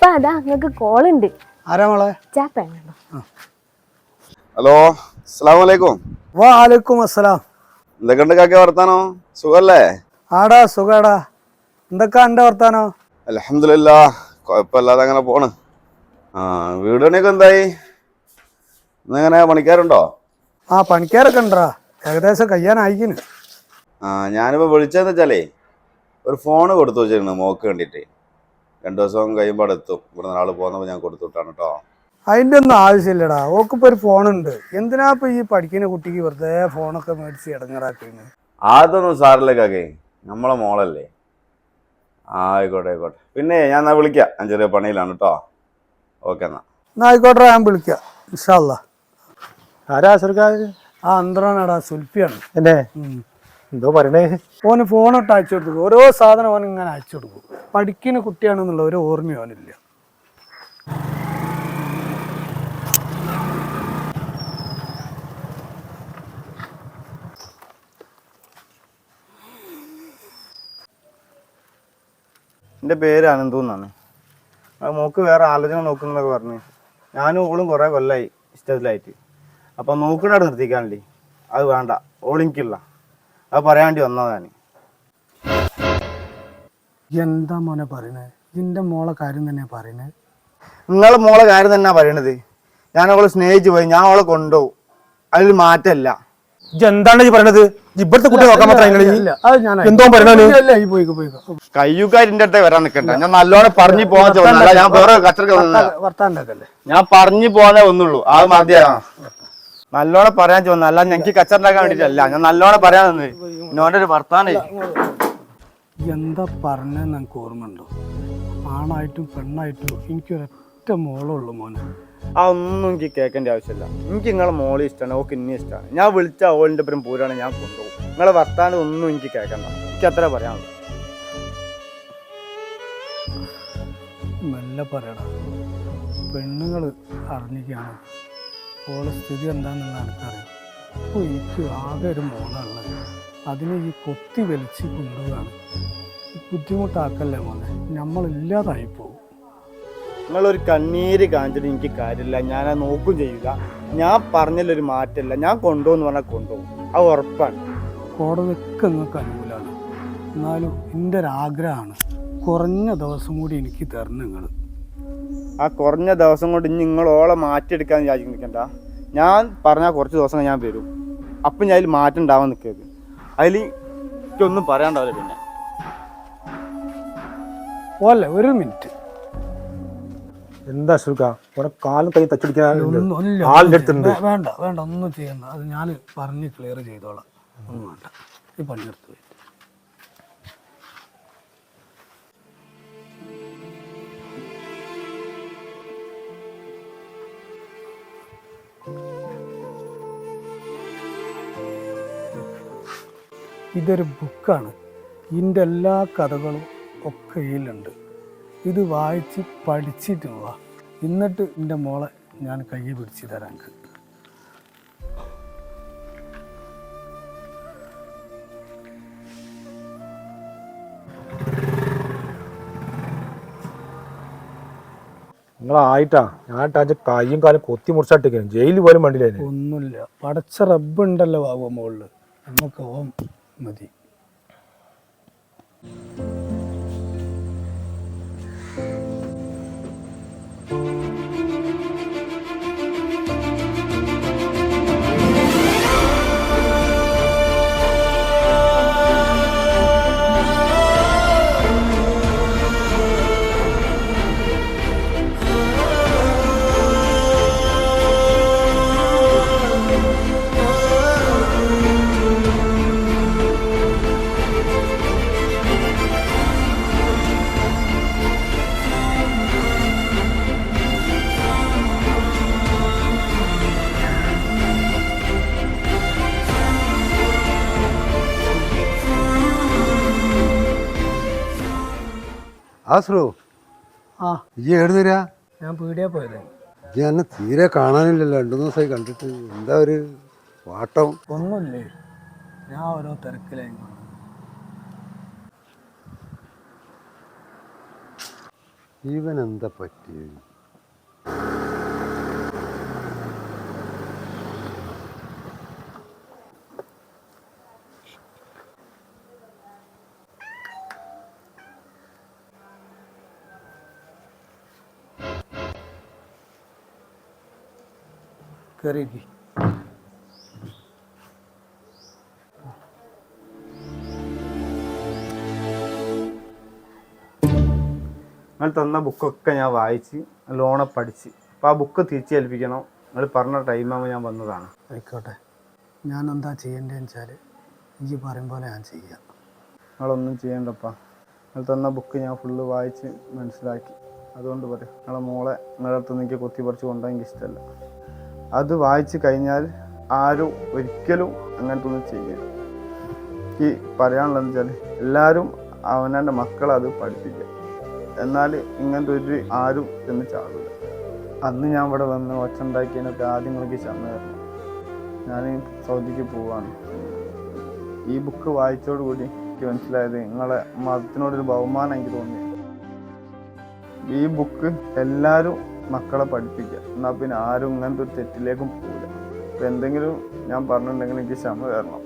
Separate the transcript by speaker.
Speaker 1: ഉപ്പ അതാ നിങ്ങക്ക് കോൾ ഉണ്ട്
Speaker 2: ആരാ മോളെ?
Speaker 1: ചാപ്പേണോ
Speaker 3: ഹലോ അസ്സാം വലൈക്കും
Speaker 2: വാലൈക്കും അസ്സലാം.
Speaker 3: എന്തൊക്കെയുണ്ട് കാക്ക വർത്താനോ? സുഖല്ലേ?
Speaker 2: ആടാ സുഖാടാ. എന്തൊക്കെ എന്റെ വർത്താനോ?
Speaker 3: അലഹമില്ല കുഴപ്പമില്ലാതെ അങ്ങനെ പോണ്. ആ വീട് പണിയൊക്കെ എന്തായി? ഇന്നെങ്ങനെ പണിക്കാരുണ്ടോ?
Speaker 2: ആ പണിക്കാരൊക്കെ ഉണ്ടാ ഏകദേശം കയ്യാനായിക്കിന്.
Speaker 3: ആ ഞാനിപ്പോൾ വിളിച്ചതെന്ന് വെച്ചാലേ ഒരു ഫോണ് കൊടുത്തു വെച്ചിരുന്നു മോക്ക് വേണ്ടിയിട്ട്. രണ്ട് ദിവസം കഴിയുമ്പോൾ എത്തും. ഇവിടെ നാൾ പോകുന്നപ്പോൾ ഞാൻ കൊടുത്തു വിട്ടാണ് കേട്ടോ
Speaker 2: അതിന്റെ ഒന്നും ആവശ്യമില്ലടാ. ഓക്കിപ്പോ ഒരു ഫോണുണ്ട് എന്തിനാ ഇപ്പൊ ഈ പഠിക്കുന്ന കുട്ടിക്ക് വെറുതെ ഫോണൊക്കെ മേടിച്ച് ഇടങ്ങറാക്കുന്നത്
Speaker 3: അതൊന്നും സാറില്ല കാക്കേ. നമ്മളെ മോളല്ലേ. ആയിക്കോട്ടെ ആയിക്കോട്ടെ. പിന്നെ ഞാൻ എന്നാ വിളിക്കാം. ഞാൻ ചെറിയ പണിയിലാണ് കേട്ടോ ഓക്കെ എന്നാ.
Speaker 2: എന്നാ ആയിക്കോട്ടെ ഞാൻ വിളിക്കാം. ഇൻഷാല്ല
Speaker 4: ആരാ സർക്കാർ
Speaker 2: ആ അന്തരാണടാ സുൽഫിയാണ്.
Speaker 4: അല്ലേ
Speaker 2: ഉം.
Speaker 4: എന്തോ പറയണേ?
Speaker 2: ഓന് ഫോണോട്ട് അയച്ചു കൊടുക്കും ഓരോ സാധനം ഓൻ ഇങ്ങനെ അയച്ചു കൊടുക്കും. പഠിക്കുന്ന കുട്ടിയാണെന്നുള്ള ഒരു ഓർമ്മ ഓനില്ല.
Speaker 5: എന്റെ പേര് അനന്തു എന്നാണ്. ആ മോക്ക് വേറെ ആലോചന നോക്കുന്നൊക്കെ പറഞ്ഞു. ഞാനും ഓളും കുറേ കൊല്ലായി ഇഷ്ടത്തിലായിട്ട്. അപ്പം നോക്കണ നിർത്തിക്കാനല്ലേ? അത് വേണ്ട. ഓളിക്കില്ല അത് പറയാൻ വേണ്ടി വന്നതാണ്
Speaker 2: എന്താ മോനെ പറയണേ? ഇതിന്റെ മോളെ കാര്യം തന്നെ പറയണേ?
Speaker 5: നിങ്ങൾ മോളെ കാര്യം തന്നെ പറയണത്. ഞാൻ അവളെ സ്നേഹിച്ചു പോയി ഞാൻ അവളെ കൊണ്ടുപോകും. അതിൽ
Speaker 4: മാറ്റല്ല. എന്താണ് ഈ പറയണത്? ഇവിടുത്തെ കുട്ടി നോക്കാൻ മാത്രം
Speaker 2: അത് ഞാൻ
Speaker 4: എന്തോ പറയണേ
Speaker 2: ഇല്ല, ഈ പോയിക്കോ പോയിക്കോ
Speaker 5: കയ്യുകാരിന്റെ അടുത്ത് വരാൻ നിൽക്കണ്ട ഞാൻ നല്ലോണം പറഞ്ഞു പോകാൻ ചോദിച്ചല്ല ഞാൻ വേറെ
Speaker 2: കച്ചറ.
Speaker 5: ഞാൻ പറഞ്ഞു പോകാനേ ഒന്നുള്ളൂ അത് മതിയാ. നല്ലോണം പറയാൻ ചോദിച്ചു അല്ല ഞങ്ങൾക്ക് കച്ചറുണ്ടാക്കാൻ വേണ്ടിട്ടല്ല. ഞാൻ നല്ലോണം പറയാൻ തന്നെ എന്നോന്റെ ഒരു വർത്താനേ.
Speaker 2: എന്താ പറഞ്ഞ ഞങ്ങൾക്ക് ഓർമ്മയുണ്ടോ? ആണായിട്ടും പെണ്ണായിട്ടും എനിക്കൊരൊറ്റ മോളുള്ളൂ മോനെ.
Speaker 5: ആ ഒന്നും എനിക്ക് കേൾക്കേണ്ട ആവശ്യമില്ല. എനിക്ക് നിങ്ങളെ മോളെ ഇഷ്ടമാണ് ഓക്ക് ഇന്നെ ഇഷ്ടമാണ്. ഞാൻ വിളിച്ച ഓളിന്റെ പേരും പൂരാണ് ഞാൻ കൊണ്ടുപോകും. നിങ്ങളെ വർത്താനം ഒന്നും എനിക്ക് കേൾക്കണ്ട. എനിക്ക് അത്ര പറയാനുള്ളൂ
Speaker 2: മെല്ലെ പറയണ പെണ്ണുങ്ങൾ അറിഞ്ഞിക്കാണ് ഓളെ സ്ഥിതി എന്താണെന്നുള്ള എനിക്കറിയാം അപ്പോൾ എനിക്ക് ആകെ ഒരു മോളുള്ളത് അതിനെ ഈ കൊത്തി വലിച്ച് കൊണ്ടുപോവാണ് ബുദ്ധിമുട്ടാക്കല്ലേ മോനെ? നമ്മളില്ലാതായി പോകും
Speaker 5: നിങ്ങളൊരു കണ്ണീര് കാണിച്ചിട്ട് എനിക്ക് കാര്യമില്ല. ഞാൻ അത് നോക്കും ചെയ്യുക. ഞാൻ പറഞ്ഞതിലൊരു മാറ്റമില്ല. ഞാൻ കൊണ്ടുപോകുന്നു പറഞ്ഞാൽ കൊണ്ടുപോകും. അത് ഉറപ്പാണ്.
Speaker 2: കോടതിക്ക് നിങ്ങൾക്ക് അനുകൂലമാണ്. എന്നാലും എന്റെ ഒരാഗ്രഹമാണ് കുറഞ്ഞ ദിവസം കൂടി എനിക്ക് തരണം നിങ്ങൾ
Speaker 5: ആ കുറഞ്ഞ ദിവസം കൊണ്ട് ഇനി നിങ്ങൾ ഓളെ മാറ്റിയെടുക്കാൻ വിചാരിക്കും നിൽക്കണ്ട ഞാൻ പറഞ്ഞാൽ കുറച്ച് ദിവസം ഞാൻ വരും. അപ്പം ഞാൻ അതിൽ മാറ്റം ഉണ്ടാവാൻ നിൽക്കരുത്. അതിൽ എനിക്കൊന്നും പറയാണ്ടാവില്ല പിന്നെ.
Speaker 2: പോലെ ഒരു മിനിറ്റ്.
Speaker 4: എന്താ സുഖ ഇവിടെ കാലും കൈ തച്ചടിക്കാൻ
Speaker 2: ഒന്നും
Speaker 4: അടുത്തുണ്ട്.
Speaker 2: വേണ്ട വേണ്ട ഒന്നും ചെയ്യണ്ട. അത് ഞാൻ പറഞ്ഞ് ക്ലിയർ ചെയ്തോളാം. ഒന്നും വേണ്ട. ഈ പണിയെടുത്ത് പോയി ഇതൊരു ബുക്കാണ്. ഇതിന്റെ എല്ലാ കഥകളും ഒക്കെ ഇതിലുണ്ട്. ഇത് വായിച്ച് പഠിച്ചിട്ട് വാ എന്നിട്ട് എന്റെ മോളെ ഞാൻ കൈ പിടിച്ച് തരാൻ
Speaker 4: നിങ്ങളായിട്ടാ. ഞാൻ ടാച്ച കൈയും കാലും കൊത്തി മുറിച്ചാട്ടിരിക്കുന്നു ജയിലിൽ പോലും വേണ്ടില്ല
Speaker 2: ഒന്നുമില്ല. പടച്ച റബ്ബ് ഉണ്ടല്ലോ ബാബു മുകളിൽ നമുക്ക് ഓം മതി.
Speaker 6: ആശ്രോ
Speaker 2: ആ.
Speaker 6: ഇജ്ജി ഏട്
Speaker 2: ഞാൻ പീടിയാ പോയത്.
Speaker 6: ഇജ്ജി എന്നെ തീരെ കാണാനില്ലല്ലോ. രണ്ടു ദിവസമായി കണ്ടിട്ട്. എന്താ ഒരു വാട്ടം?
Speaker 2: ഒന്നുമില്ലേ. ഞാൻ ഓരോ തിരക്കിലായി.
Speaker 6: ഇവൻ എന്താ പറ്റിയത്?
Speaker 2: കയറിയിരിക്കും
Speaker 5: നിങ്ങൾ തന്ന ബുക്കൊക്കെ ഞാൻ വായിച്ച് ലോണെ പഠിച്ച്. അപ്പോൾ ആ ബുക്ക് തിരിച്ച് ഏൽപ്പിക്കണം. നിങ്ങൾ പറഞ്ഞ ടൈമാകുമ്പോൾ ഞാൻ വന്നതാണ്.
Speaker 2: ആയിക്കോട്ടെ. ഞാൻ എന്താ ചെയ്യേണ്ടതെന്ന് വെച്ചാൽ എനിക്ക് പറയും പോലെ ഞാൻ ചെയ്യാം.
Speaker 5: നിങ്ങളൊന്നും ചെയ്യണ്ടപ്പാ. നിങ്ങൾ തന്ന ബുക്ക് ഞാൻ ഫുള്ള് വായിച്ച് മനസ്സിലാക്കി. അതുകൊണ്ട് പറയും. നിങ്ങളെ മോളെ നിങ്ങളുടെ അടുത്ത് എനിക്ക് കൊത്തി പറിച്ച് കൊണ്ടുപോകാൻ എനിക്ക് ഇഷ്ടമല്ല. അത് വായിച്ചു കഴിഞ്ഞാൽ ആരും ഒരിക്കലും അങ്ങനത്തെ ഒന്നും ചെയ്യരുത് എനിക്ക് പറയാനുള്ളതെന്ന് വെച്ചാൽ എല്ലാവരും അവനവന്റെ മക്കളെ അത് പഠിപ്പിക്കുക. എന്നാൽ ഇങ്ങനത്തെ ഒരു ആരും ചെന്ന് ചാടില്ല അന്ന് ഞാൻ ഇവിടെ വന്ന് ഒച്ച ഉണ്ടാക്കിയതിനൊക്കെ ആദ്യം നോക്കി ക്ഷമ ഞാൻ സൗദിക്ക് പോവാണ്. ഈ ബുക്ക് വായിച്ചോടുകൂടി എനിക്ക് മനസ്സിലായത് നിങ്ങളെ മതത്തിനോടൊരു ബഹുമാനം എനിക്ക് തോന്നി. ഈ ബുക്ക് എല്ലാവരും മക്കളെ പഠിപ്പിക്കുക. എന്നാൽ പിന്നെ ആരും ഇങ്ങനത്തെ ഒരു തെറ്റിലേക്കും പോകില്ല ഇപ്പം എന്തെങ്കിലും ഞാൻ പറഞ്ഞിട്ടുണ്ടെങ്കിൽ എനിക്ക് ക്ഷമ തരണം.